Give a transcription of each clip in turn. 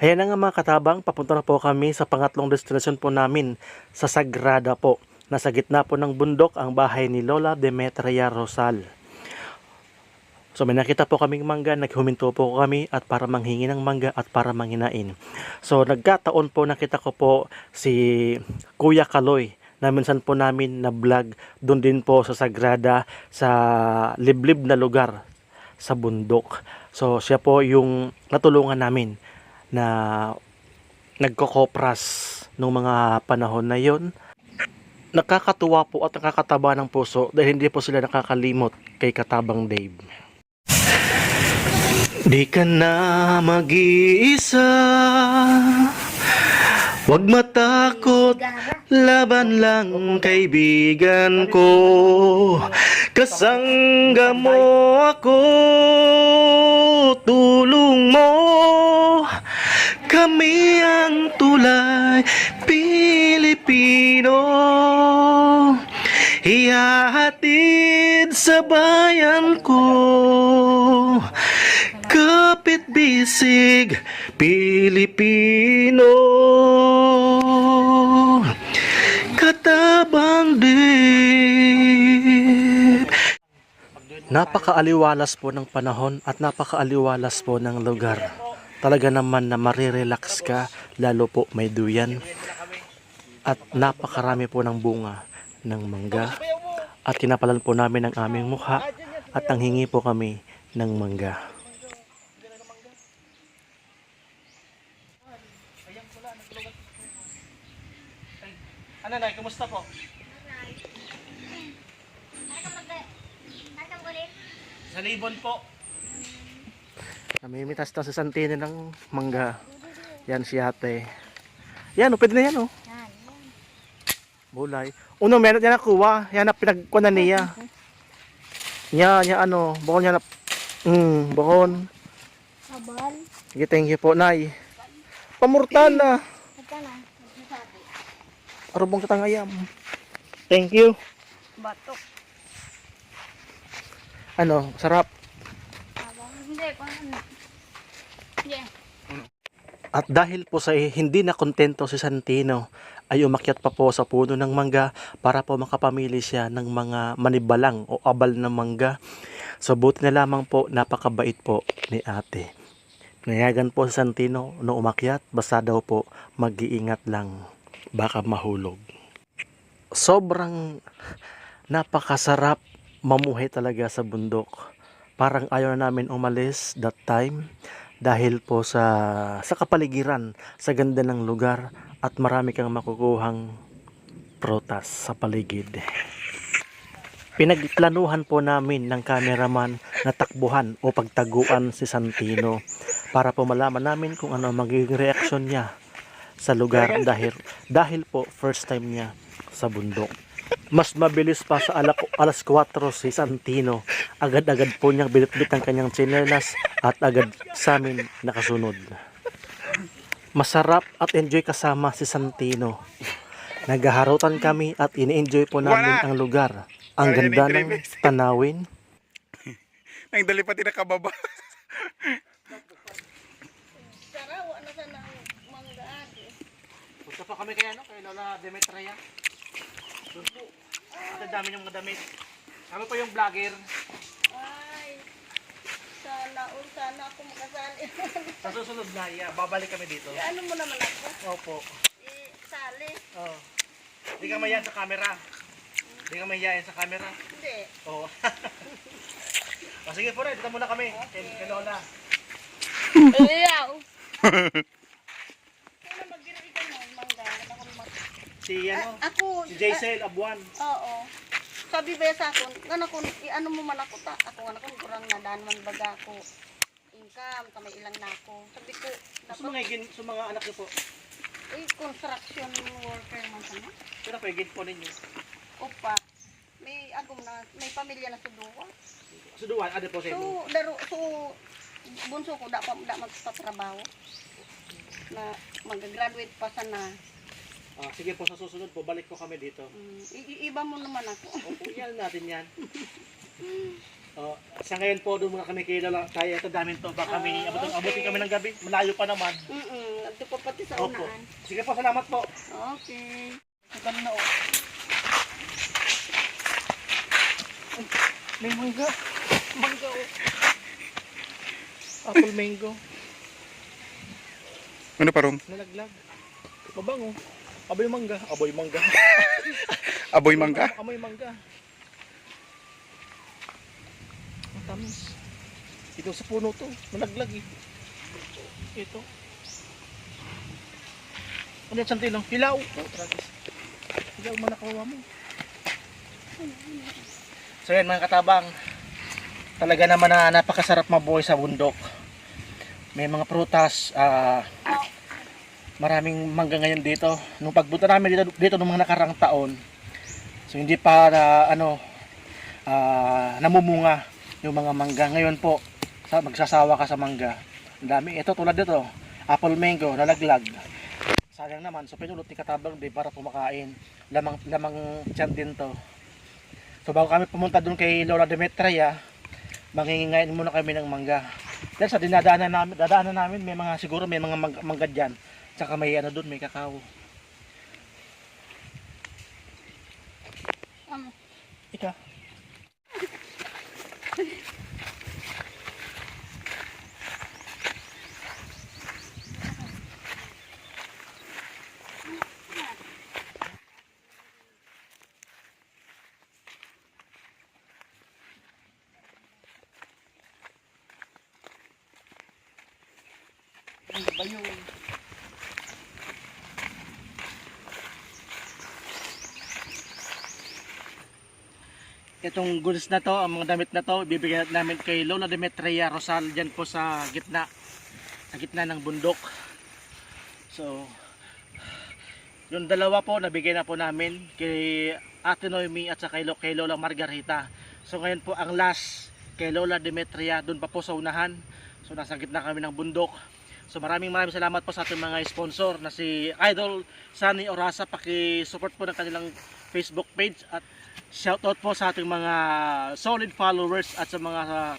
Ayan na nga mga katabang, papunta na po kami sa pangatlong destination po namin sa Sagrada po. Nasa gitna po ng bundok ang bahay ni Lola Demetria Rosal. So may nakita po kaming mangga, naghuminto po kami at para manghingi ng mangga at para manginain. So nagkataon po nakita ko po si Kuya Kaloy na minsan po namin na vlog doon din po sa Sagrada sa liblib na lugar sa bundok. So siya po yung natulungan namin na nagkokopras nung mga panahon na yon. Nakakatuwa po at nakakataba ng puso dahil hindi po sila nakakalimot kay Katabang Dave. Di ka na mag-iisa. Huwag matakot. Laban lang kaibigan ko. Kasangga mo ako. Tulong mo Kami ang tulay Pilipino. Ihahatid sa bayan ko. Kapit bisig Pilipino. Katabang dip Napakaaliwalas po ng panahon at napakaaliwalas po ng lugar. Talaga naman na marirelax ka, lalo po may duyan. At napakarami po ng bunga ng mangga. At kinapalan po namin ang aming mukha at nanghingi po kami ng mangga. Ano na, kumusta po? Sa libon po. Namimitas na sa Santino ng mangga. Yan si ate. Yan, oh, pwede na yan, oh. Bulay. Uno, meron yan nakuha. Yan na pinagkunan niya. Yan, yan ano. Bukon yan na. Hmm, bukon. Abal. Sige, thank you po, Nay. Pamurtan na. Na. Arubong katang ayam. Thank you. Batok. Ano, sarap. Abal. Hindi, paano? Yeah. At dahil po sa hindi na kontento si Santino, ay umakyat pa po sa puno ng mangga para po makapamili siya ng mga manibalang o abal na mangga. So buti na lamang po, napakabait po ni ate. Nayagan po si Santino no umakyat, basta daw po mag-iingat lang, baka mahulog. Sobrang napakasarap mamuhay talaga sa bundok. Parang ayaw na namin umalis that time dahil po sa sa kapaligiran, sa ganda ng lugar at marami kang makukuhang protas sa paligid. Pinagplanuhan po namin ng cameraman na takbuhan o pagtaguan si Santino para po malaman namin kung ano magiging reaksyon niya sa lugar dahil dahil po first time niya sa bundok. Mas mabilis pa sa ala, alas 4 si Santino. Agad-agad po niyang binitbit ang kanyang tsinelas at agad sa amin nakasunod. Masarap at enjoy kasama si Santino. Naghaharutan kami at ini-enjoy po namin ang lugar. Ang ganda ng tanawin. Nang dali pati nakababa. Sarawa na sana ang mangga ate. Punta pa kami kaya no, kay Lola Demetria. Doon po. At ang dami niyong mga damit. Kami po yung vlogger. Ay. Sana, o sana ako makasali. Sa susunod na, yeah, babalik kami dito. ano mo naman ako? Opo. Eh, sali. Oh. Hindi ka mayan sa camera. Hindi ka mayayain sa camera. Hindi. Oo. oh, sige po rin, dito muna kami. Kay, kay Lola. Iyaw. Kaya mag-giro ikaw mo, mangga. Ako mag... Si, ano, Ah, ako. si Jaisel Abuan. Oo. Sabi ba sa akin, ano ko, ano mo man ako ta, ako ano ko, kurang na daan man baga ako. Income, kamay ilang na ako. Sabi ko, Sa dapat, mga, igin, sa mga anak niyo po, eh, construction worker man sana. sino po igin po ninyo? Opa, may agom na, may pamilya na sa duwa. Sa Duwan, ano po sa So, inyo? daro, so, bunso ko, da pa, da magpatrabaho. Na, mag-graduate pa sana. Ah, sige po, sa susunod po, balik po kami dito. Mm, i- i- iba mo naman ako. Opo, yan natin yan. Oh, sa ngayon po, doon muna kami kay Lola. Kaya ito damin to. Baka kami, Ah, abutin, okay. abutin kami ng gabi. Malayo pa naman. Mm-mm, dito pa pati sa Opo. unahan. Sige po, salamat po. Okay. Ito na oh. Ay, May mangga. Mangga oh. Apple mango. Ano pa, Rom? Nalaglag. Mabango. Aboy mangga. Aboy mangga. Aboy mangga? Amoy mangga. Ang tamis. Ito sa puno to. Nalaglag eh. Ito. Ano yan, Santino? Hilaw. Oh, tragis. Hilaw man nakawa mo. So yan mga katabang. Talaga naman na napakasarap mabuhay sa bundok. May mga prutas, ah, maraming mangga ngayon dito. Nung pagpunta namin dito, dito nung mga nakarang taon, so hindi pa na, ano, ah, namumunga yung mga mangga. Ngayon po, sa, magsasawa ka sa mangga. Ang dami. Ito tulad dito, apple mango, nalaglag. Sayang naman, so pinulot ni Katabang din para kumakain. Lamang, lamang tiyan din to. So bago kami pumunta doon kay Lola Demetria, mangingingayin muna kami ng mangga. Dahil sa dinadaanan namin, dadaanan namin may mga siguro may mga mangga, mangga diyan. Tsaka may ano doon, may kakao. Ano? Ika. Ano Itong goods na to, ang mga damit na to, bibigyan namin kay Lola Demetria Rosal dyan po sa gitna, sa gitna ng bundok. So, yung dalawa po, nabigay na po namin kay Ate Noemi at sa kay, kay Lola Margarita. So ngayon po ang last kay Lola Demetria, doon pa po sa unahan. So nasa gitna kami ng bundok. So maraming maraming salamat po sa ating mga sponsor na si Idol Sunny Orasa. Paki-support po ng kanilang Facebook page at shoutout po sa ating mga solid followers at sa mga uh,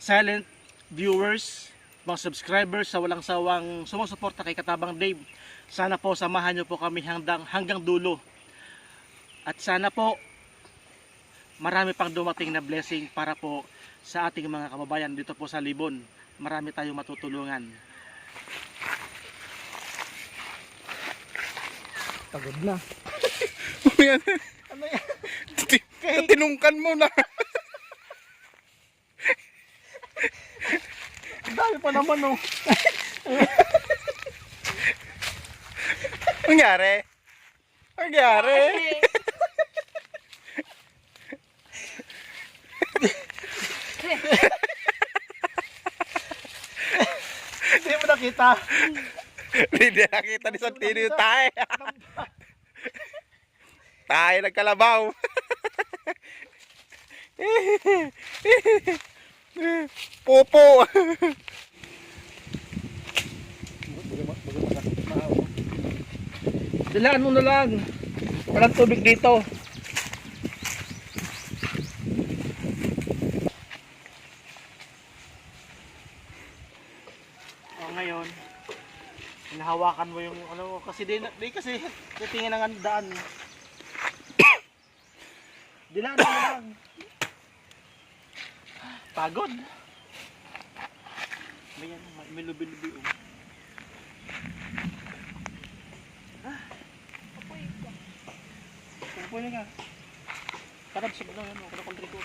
silent viewers, mga subscribers sa walang sawang sumusuporta kay Katabang Dave. Sana po samahan niyo po kami hanggang, hanggang dulo. At sana po marami pang dumating na blessing para po sa ating mga kababayan dito po sa Libon. Marami tayong matutulungan. Pagod na. Yan. Ano yan? Ti- Tinungkan mo na. Dami pa naman oh. Ang nangyari? Ang nangyari? Hindi mo nakita. Hindi nakita ni Santino yung tayo. tayo nagkalabaw. Popo. Dilaan mo na lang. Walang tubig dito. O ngayon, hinahawakan mo yung ano kasi di, di kasi titingin ng ano, daan. Dilaan mo na lang. Pagod. May ano, may- lubi-lubi. Oh. Pupuli nga. Karab sa ano yan, kada kontri ko.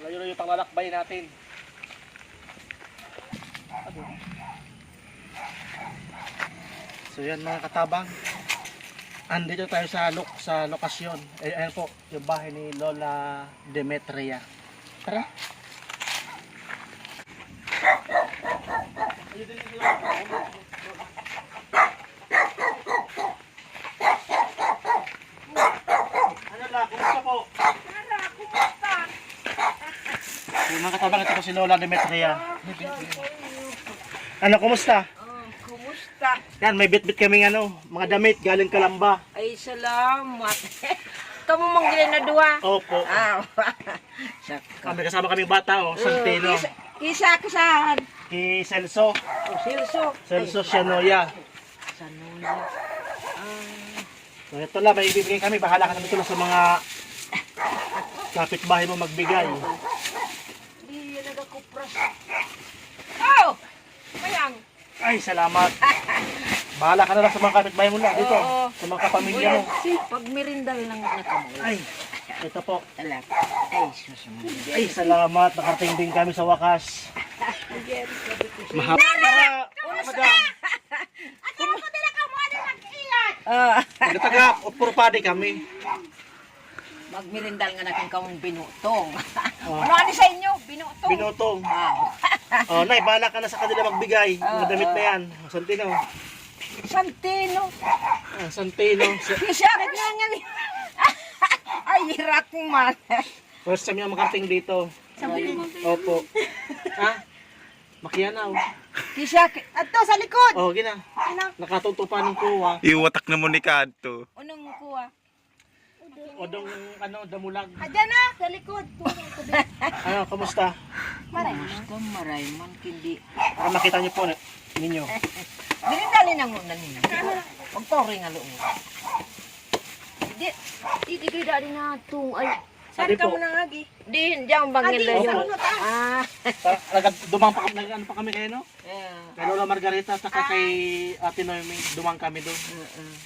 Malayo na yung panglalakbay natin. So yan mga katabang. Andito tayo sa lok sa lokasyon. Eh, ayan po, yung bahay ni Lola Demetria. Tara. Ano na, kumusta po? Yung mga katabang ito po si Lola Demetria. Ano, kumusta? Oh, kumusta? Yan, may bit-bit kaming ano, mga damit galing Kalamba. Ay, salamat. Kamu na duwa. Opo. Ah, Kami kasama kaming bata, oh. Santino. Kisa, kisa kasahan. Kay Celso. O, silso. Celso Sianoya. Sanoya. So ito lang, may ibibigay kami. Bahala ka naman ito lang sa mga kapitbahay mo magbigay. Di yan nagakupras. Oh! Mayang. Ay, salamat. Bahala ka na lang sa mga kapitbahay mo lang dito. Oo. Sa mga kapamilya mo. Pag merindal lang nakamulo. Ay, ito po. Talak. Ay, susunod. Ay, salamat. Nakarating din kami sa wakas. Mahaba. Para, madam. Ah, Nagtaga, purpadi kami. magmerindal nga nakin kamong binutong. Oh. ano ani sa inyo? Binutong. Binutong. Ah, Oh, nay, bahala ka na sa kanila magbigay. Mga damit na yan. Santino. Santino. Ah, Santino. Sa- Kisa ka nga nga. Ay, hirat mo man. First time yung makarating dito. Opo. Ha? Makianaw. Kisa ka. Ato sa likod. Oh, gina. Nakatutupan ng kuwa. Iwatak na mo ni Kanto. Unong kuha? O dong, ano, damulag. Adyan na, sa likod. Ano, kamusta? Gusto maray man kindi. Para makita niyo po ninyo. Merindalin ang una ninyo. Huwag rin nga loob. Di, di, di, di, di na tung, ay, Sabi po, agi? di, diyan bang Adi, nila yun? ah. Ah, ah, nagad- dumang pa, nag, ano pa kami kayo, no? eh, Kay Lola Margarita, saka kay Ate Noemi, dumang kami doon. uh,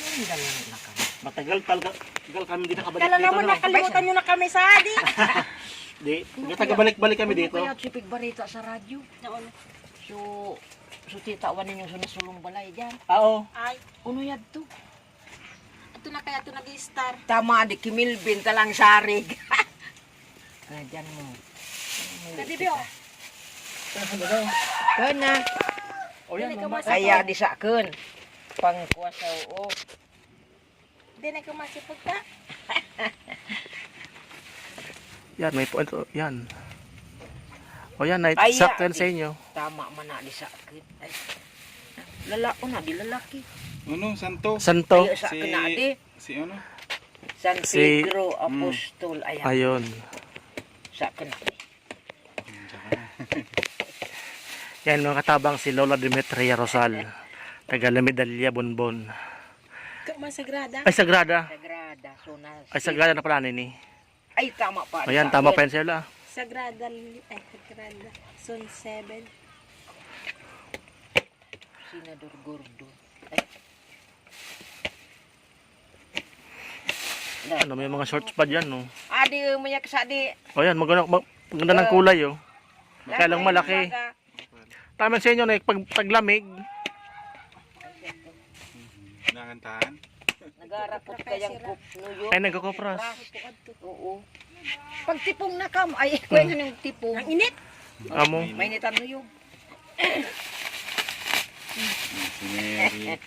Merindalin na kami. Matagal, talaga, tagal kami dito nakabalik Kala dito, naman no? nakalimutan nyo na kami sa adi. Di, tagabalik-balik kami Ano dito. kaya sipig barita sa radyo? So, so titawan ninyo sa nasulong balay dyan. Oo. Ay, Uno yan to? ito na kaya ito nag-star. Tama, di kimilbin talang sarig. Kaya dyan mo. Kadibyo. Kaya na. O yan, mama. Kaya di sa akin. Pangkuwasa o. Hindi na kumasipag ka. Yan, may point. oh, Yan. O yan, night. Ay, Sakto yan di- sa inyo. Tama man na di sa akin. Ay. Lalako na, di lalaki. Ano, Santo? Santo. Ay, sa akin na di. Si ano? San Si- Pedro Apostol. Ayan. Ayun. Sa akin na di. Yan mga katabang si Lola Demetria Rosal. Taga La Medalla, Bonbon. Masagrada. Ay, Sagrada. Sagrada. So na. Ay, Sagrada na pala ni. Ay, tama pa. O yan, tama pa yan sila. Sagrada, ay, Sagrada. Zone 7. Senador Gordo. Ay. Ano, may mga shorts pa dyan, no? Adi, umayak sa di. O yan, maganda, mag- maganda ng kulay, oh. Kaya lang malaki. Tama sa inyo, na pag taglamig. Nakantahan? Nagarapot kayang kup nuyo. Ay, nagkakopras. Oo. Pag tipong na kam, ay, kwento yung tipong. Ang init. Amo. Mainitan nuyo. Si Mary.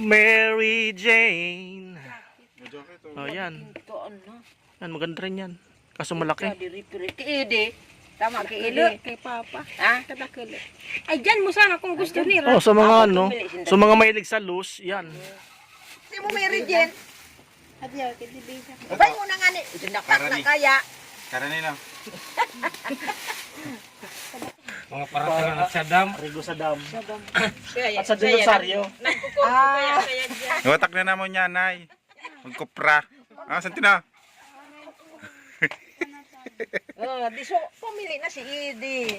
Mary Jane. Medyo okay to. O yan. Ano. Yan, maganda rin yan. Kaso malaki. Ripiri. Kiidi. Tama kiidi. kay Papa. Ha? Kadakilo. Ay, dyan mo sana kung gusto nila. Oh, sa mga ano, sa mga mahilig sa loose, yan. Hindi mo may regen. Adyo, kay Dibisa. Abay mo na nga ni. Nakak na kaya. Tara nila. Mga para sa dam. Rigo sa dam. Kaya, At sa dinosaryo. Ah, Iwatak na naman yan, Nay. Magkupra. Ah, Santina. oh, di so, pamili na si Idi.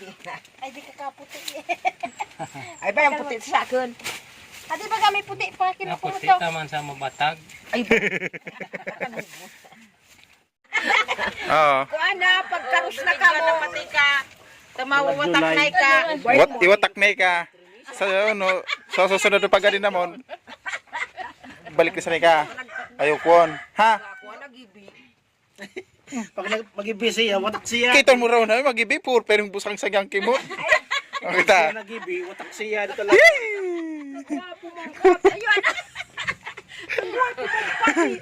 Di na. Ay, di ka kaputi. Ay, ba yung puti sa akin? Adi ba kami puti pa? Kinupuro Naputi to. taman sa mabatag. Ay, Oo. kuan na, pagkarus na ka mo. Pati ka. Tamawawatak na ka. Iwat, iwatak na ka. Sa ano, sa susunod na pagani namon. Balik ka sa ka. Ha? Ako na gibi. Pag mag-ibisi yan, watak siya. Kita mo raw na magibi pur pero yung busang sagyang kimot. Kita. Kaya nag-ibi, watak siya. Dito lang. Ayun.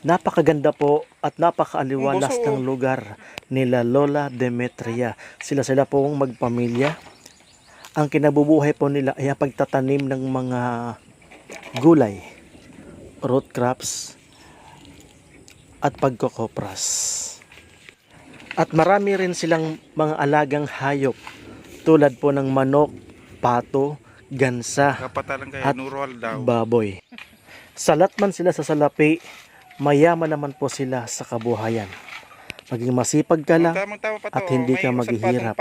Napakaganda po at napakaaliwalas Ang ng lugar nila Lola Demetria. Sila sila pong magpamilya. Ang kinabubuhay po nila ay ang pagtatanim ng mga gulay root crops, at pagkokopras. At marami rin silang mga alagang hayop tulad po ng manok, pato, gansa, kay At daw. baboy. Salat man sila sa salapi, mayaman naman po sila sa kabuhayan. Maging masipag ka lang at hindi ka maghihirap.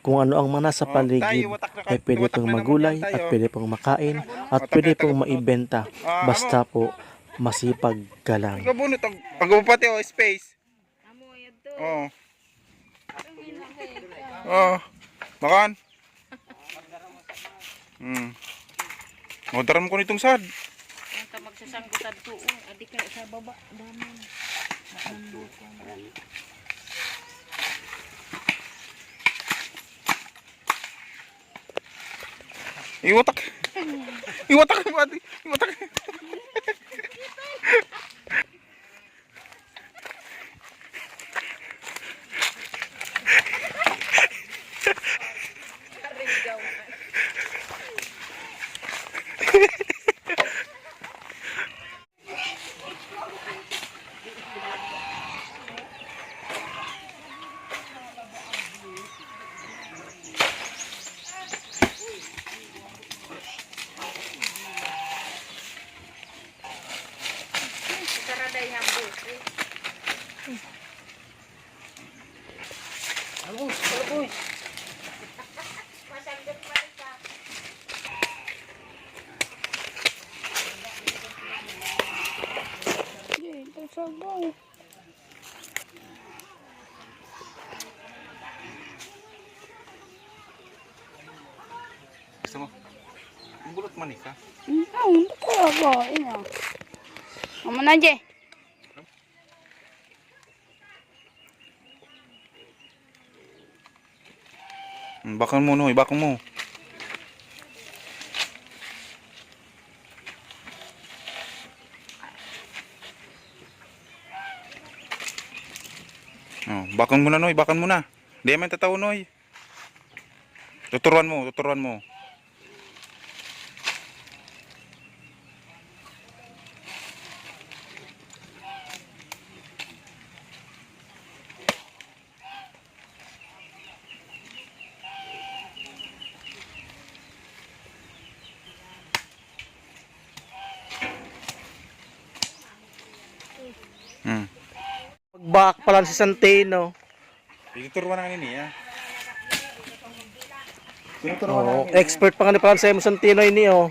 kung ano ang mga nasa Oh, paligid ay pwede pong magulay at pwede pong makain at pwede pong maibenta Ah, basta po masipag ka lang. Ikaw bunot ang pagpapati oh, space. Oh. Oh. Makan. Hmm. Orderan mo ko nitong sad. Ang ta magsasanggutan to, oh. adi ka sa baba, daman. Iwatak. Iwatak mo ati. Iwatak. Gusto mo? Bulot man ka. Ah, hindi ko ako, ina. Amo na, Je. Hmm, Bakang mo no, bakang mo. Oh, bakang mo na noy, bakang mo na. Di man tataw noy. Tuturuan mo, tuturuan mo. Pagbak pa lang si Santino. Tuturuan na niya. Oh, expert pa nga ni mo Santino ini oh.